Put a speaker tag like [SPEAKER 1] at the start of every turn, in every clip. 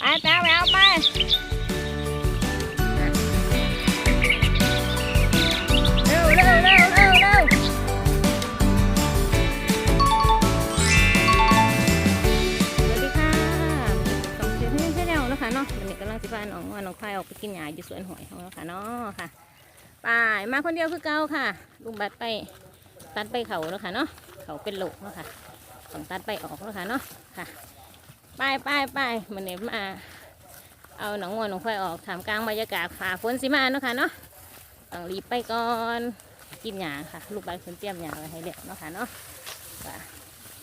[SPEAKER 1] ไปแป๊วแป๊วไปเร็วเร็วเร็วเร็วเร็วสวัสดีค่ะสองเสียงให้แนวเนาะคะเนาะวันนี้กำลังสิพาน้องว่าน้องควายออกไปกินหญ้าอยู่สวนหอยของเราค่ะเนาะค่ะไปมาคนเดียวคือเก่าค่ะ ลุงบัดไปตัดไปเขาเนาะค่ะเนาะเขาเป็นโหลเนาะค่ะต้องตัดไปออกเนาะค่ะเนาะค่ะ ปไปไปไปมันเนี่ยมา เอาหนองวัวหนองควายออกถามกลางบรรยากาศฝ่าฝนสิมาเนาะค่ะเนาะต้องรีบไปก่อนกินหญ้าค่ะ ลูกใบคนเตรียมหญ้าไว้ให้เรียบเนาะค่ะเนาะ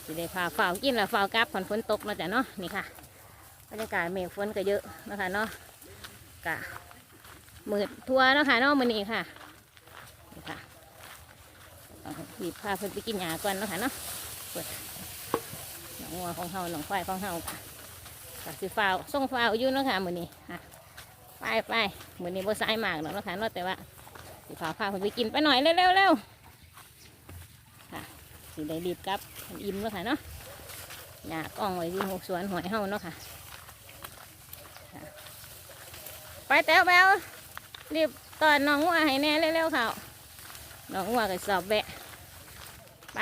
[SPEAKER 1] สิได้พาฝ่ากินแล้วฝ่ากลับผ่อนฝนตกเนาะจ้ะเนาะนี่ค่ะบรรยากาศเมฆฝนก็เยอะเนาะค่ะเนาะกะมืดทัวเนาะค่ะเนาะมื้อนี้ค่ะนี่ค่ะรีบพาเพิ่นไปกินหญ้าก่อนเนาะค่ะเนาะ งวัวของเฮาหนองควายของเฮาค่ะก็สิฟ้าวส่งฟ้าวอยู่เนาะค่ะมื้อนี้ค่ะไปไปมื้อนี้บ่สายมากหรอกเนาะค่ะเนาะแต่ว่าสิฟ้าวพาเพิ่นไปกินไปหน่อยเร็วเร็วเร็วค่ะสิได้รีบกลับอิ่มเนาะค่ะเนาะหญ้ากล้องไว้ที่หกสวนหอยเฮาเนาะค่ะไปแต้วแบวรีบตอนน้องวัวให้แน่เร็วๆเขาน้องวัวก็สอบแบะไป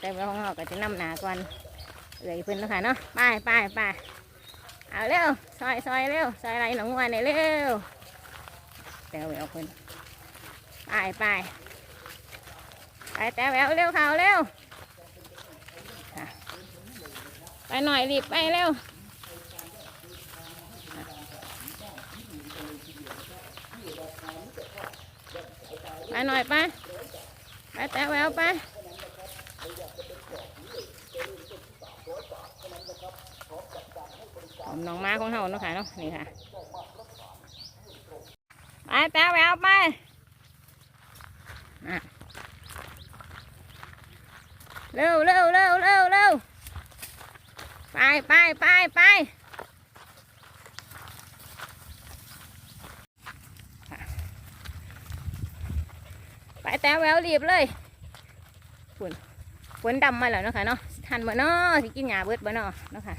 [SPEAKER 1] แต่ว่าของเราก็จะนำหนาก่อนเอื่อยเพิ่นเนาะค่ะเนาะไปไปไปเอาเร็วซอยซอยเร็วซอยไรหนองวัวเนี่ยเร็วแต่แววเพิ่นไปไปไปแต่แววเร็วเขาเร็วไปหน่อยรีบไปเร็วไปหน่อยไปไปแต่แววไป มน้องม้าของเฮาเนาะค่ะเนาะนี่ค่ะไปแต้วแววไปอะเร็วเร็วเร็วเร็วเร็วไปไปไปไปไปแต้วแววรีบเลยฝนฝนดำมาแล้วเนาะค่ะเนาะทันบ่เนาะสิกินหญ้าเบิดบ่เนาะเนาะค่ะ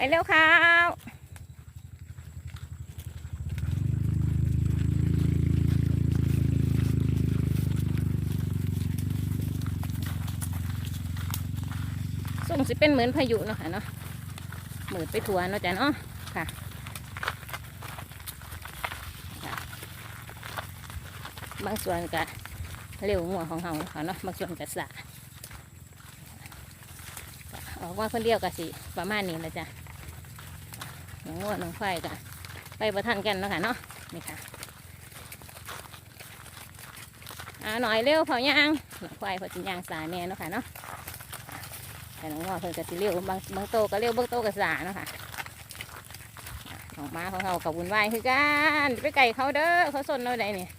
[SPEAKER 1] ไปเร็วข้าวส่งสิเป็นเหมือนพายุเนาะค่ะเนาะเหมือนไปทัวเนาะจ้ะเนาะค่ะบางส่วนก็เร็วหัวของเฮาเนาเนาะบางส่วนก็สะออกมาคนเดียวก็สิประมาณนี้แหละจ้ะ น้องวัวน้องควายก็ไปประทันกันเนาะค่ะเนาะนี่ค่ะอาหน่อยเร็วเผายางน้องควายเผาจิยางสาแน่เนาะค่ะเนาะแต่น้องวัวเพิ่นก็สิเร็วบางบางโตก็เร็วบางโตก็สาเนาะค่ะอะน้องม้าของเขากับบุญไหวายคือกันไปไก่เขาเด้อเขาสนเราได้เนี่ย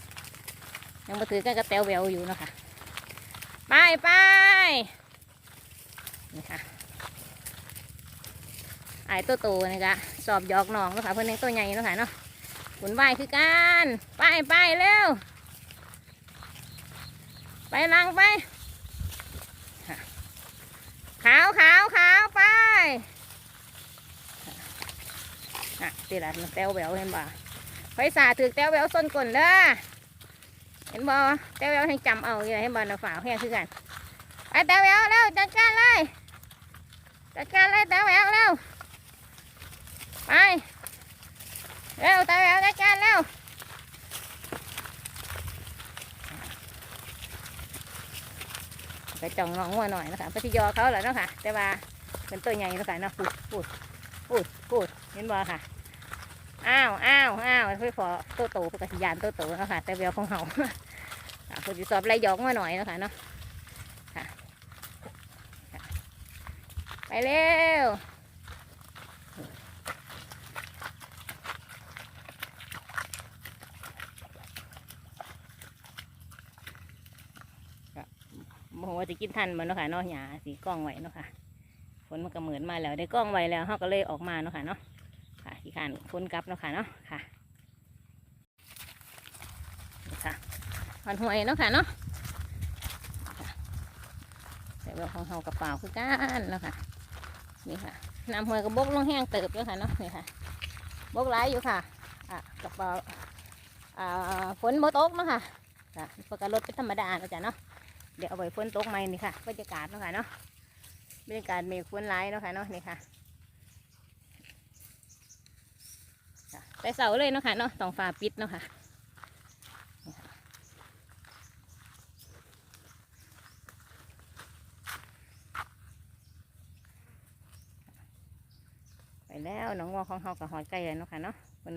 [SPEAKER 1] ยังมาถือกันกระเตวแววอยู่เนาะค่ะไปไปนี่ค่ะ ไอ้ตัวโตนี่กะสอบหยอกน้องเนาะค่ะเพื่อนยังตัวใหญ่เนาะค่ะเนาะขุนไหวายคือกันไปไปเร็วไปลังไป ขาวขาวขาวไปอะตีละมันแต้วแววเห็นบ่ไฟสาถือแต้วแววส้นก่นเด้อเห็นบ่แต้วแววให้จำเอาอยู่เห็นบ่หนะฝ่าวแห้งคือกันไปแต้วแววเร็วจัดการเลยจัดการเลยแต้วแววเร็ว ไป เร็วตาแววจัดการเร็วไปจ่องน้องวัวหน่อยนะคะไปที่ยอเขาแหละเนาะค่ะ แต่ว่าเป็นตัวใหญ่เนาะค่ะเนาะพูดพูดพูดพูดเห็นบ่ค่ะ อ้าวอ้าวอ้าวเพื่อขอโตโตเพื่อกสิยานโตโตเนาะค่ะ แต่เวลของเขาค่ะคุณจะสอบไรยองมาหน่อยเนาะค่ะเนาะค่ะ ไปเร็ว โมโหว่าจะกินทันมันเนาะค่ะเนาะหยาสีกล้องไว้เนาะค่ะฝนมันก็เหมือนมาแล้วได้กล้องไว้แล้วเขาก็เลยออกมาเนาะค่ะเนาะค่ะขี้ขานฝนกลับเนาะค่ะเนาะค่ะค่ะหอนหวยเนาะค่ะเนาะแต่เราของเฮากระเป๋าคือกันเนาะค่ะนี่ค่ะน้ำห้วยกระบกลงแห้งเติบแล้วค่ะเนาะนี่ค่ะบกหลายอยู่ค่ะอะกระเป๋าอ่าฝนบ่ตกเนาะค่ะค่ะปกติรถเป็นธรรมดาเนาะจ้ะเนาะ เดี๋ยวเอาไว้ฝนตกใหม่นี่ค่ะบรรยากาศเนาะค่ะเนาะบรรยากาศเมฆฝนหลายเนาะค่ะเนาะนี่ค่ะค่ะแต่เสาเลยเนาะค่ะเนาะต้องฟ้าปิดเนาะค่ะไปแล้วน้องงอของเขากับหอยไก่เลยเนาะค่ะเนาะมัน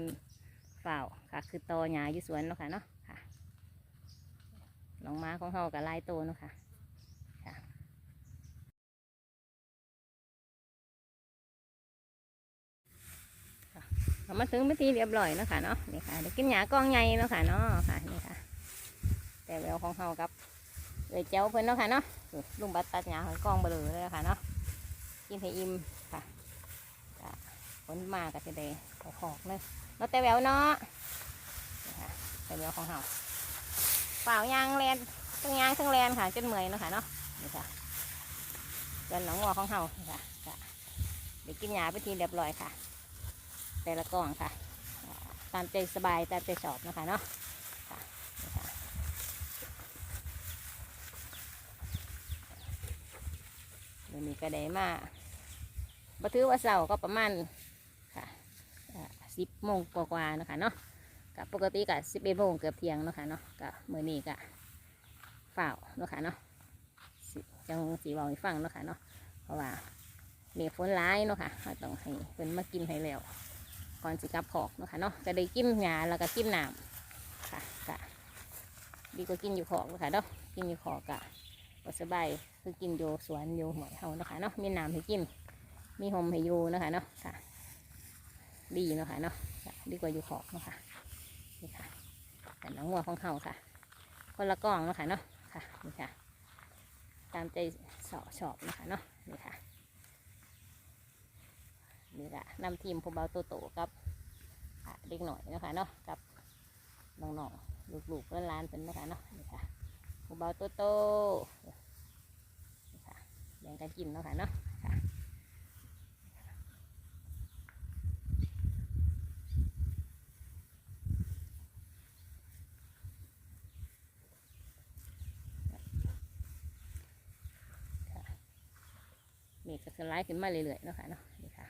[SPEAKER 1] ฝ่าค่ะคือตอหญ้าอยู่สวนเนาะค่ะเนาะ น้องม้าของเขากับลายโตเนาะค่ะค่ะเอามาถึงพิธีเรียบร้อยเนาะค่ะเนาะนี่ค่ะเดี๋ยวกินหญ้ากองใหญ่เนาะค่ะเนาะค่ะนี่ค่ะ แต่แววของเขากับเลยเจ้าเพิ่นเนาะค่ะเนาะลุงบัดตัดหญ้าหอยกองเบลอเลยค่ะเนาะกินให้อิ่มค่ะฝนมาก็จะได้ขอขอกเลยเนาะแต่แววเนาะนี่ค่ะแต่แววของเฮา เปล่ายางแลนทั้งยางทั้งแลนค่ะจนเมื่อยเนาะค่ะเนาะนี่ค่ะเดินหนองงัวของเฮาค่ะค่ะเดี๋ยวกินยาไปทีเรียบร้อยค่ะ แต่ละกล่องค่ะ ตามใจสบายตามใจชอบนะคะเนาะค่ะนี่ค่ะเดี๋ยวนี้ก็ได้มาบัถือว่าเสาก็ประมาณค่ะสิบโมงกว่าๆนาะคะเนาะ กับปกติกับสิบเอ็ดโมงเกือบเที่ยงเนาะค่ะเนาะกับมือนี้กะฝ่าวเนาะค่ะเนาะจังสีเวาให้ฟังเนาะค่ะเนาะเพราะว่าเมีฝนร้ายเนาะค่ะเราต้องให้เพิ่นมากินให้แล้วก่อนสิกลับขอกเนาะค่ะเนาะจะได้กินหญ้าแล้วก็กินน้ำค่ะกะดีกว่ากินอยู่ขอกเนาะค่ะเนาะกินอยู่ขอกกะก็สบายคือกินอยู่สวนอยู่หอยเฮาเนาะค่ะเนาะมีน้ำให้กิน มีโฮมให้อยู่เนาะคะเนาะค่ะ ดีเนาะค่ะเนาะดีกว่าอยู่ขอบเนาะค่ะ นี่ค่ะแต่น้องวัวของเขาค่ะ คนละกล่องนะคะเนาะค่ะนี่ค่ะ ตามใจสอชอบนะคะเนาะนี่ค่ะนี่ละนำทีมผู้เบาโตโตๆกับอะเด็กหน่อยนะคะเนาะกับน้องๆลูกๆเล้านเป็นนะคะเนาะนี่ค่ะผู้เบาโตโตๆนี่ค่ะแบ่งกันกินนะคะเนาะค่ะ เมฆ ก็สไลด์ขึ้นมาเรื่อยๆนะคะเนาะนี่ค่ะ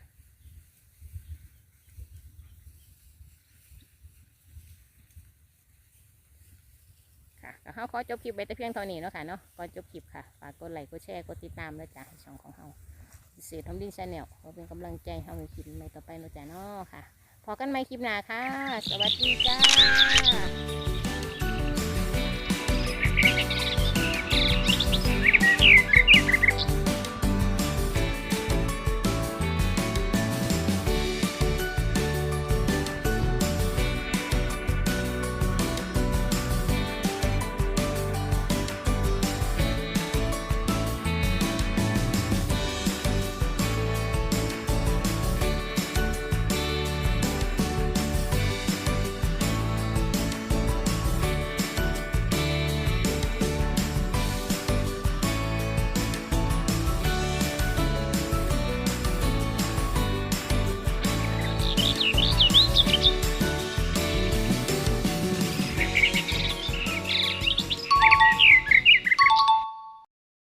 [SPEAKER 1] ค่ะก็เขาขอจบคลิปไปแต่เพียงเท่านี้เนาะค่ะเนาะก่อนจบคลิปค่ะฝากกดไลค์กดแชร์กดติดตามด้วยจ้ะให้ช่องของเขาเสียทำดินชาแนลเพื่อเป็นกำลังใจให้เราในคลิปใหม่ต่อไปเนาะจ้ะเนาะค่ะพอกันใหม่คลิปหน้าค่ะ สวัสดีจ้า